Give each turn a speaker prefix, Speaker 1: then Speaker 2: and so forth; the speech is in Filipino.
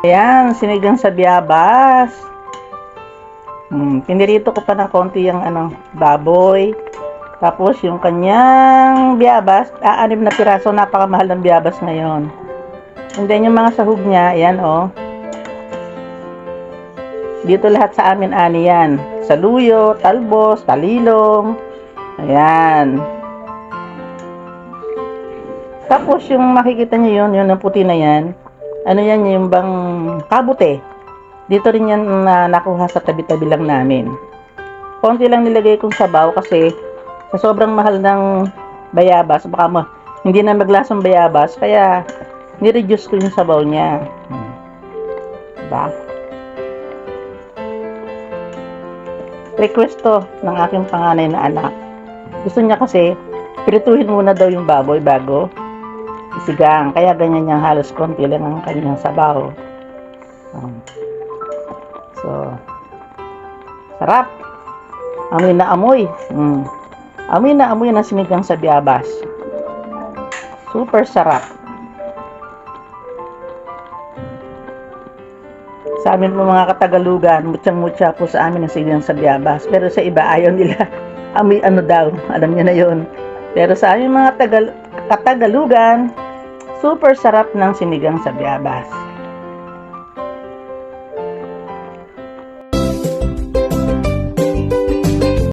Speaker 1: Yan, sinigang sa biyabas. Hmm, pinirito ko pa ng konti yung ano, baboy. Tapos yung kanyang biyabas, ah, anim na piraso, napakamahal ng biyabas ngayon. And then yung mga sahog niya, yan oh. Dito lahat sa amin ani yan. Saluyo, talbos, talilong. Ayan. Tapos yung makikita niyo yun, yun ang puti na yan. Ano yan, yung bang kabute. Dito rin yan na nakuha sa tabi-tabi lang namin. Konti lang nilagay kong sabaw kasi sa sobrang mahal ng bayabas, baka ma, hindi na maglasang bayabas, kaya ni-reduce ko yung sabaw niya. Diba? Request to ng aking panganay na anak. Gusto niya kasi, pirituhin muna daw yung baboy bago isigang. Kaya ganyan niyang halos konti lang ang kanyang sabaw. Um, so, sarap. Amoy na amoy. Mm. Amoy na amoy na sinigang sa biyabas. Super sarap. Sa amin po mga katagalugan, mutsang-mutsa po sa amin ang sinigang sa biyabas. Pero sa iba, ayaw nila. Amoy ano daw, alam niyo na yon. Pero sa amin mga tagal, katagalugan, super sarap ng sinigang sa biyabas.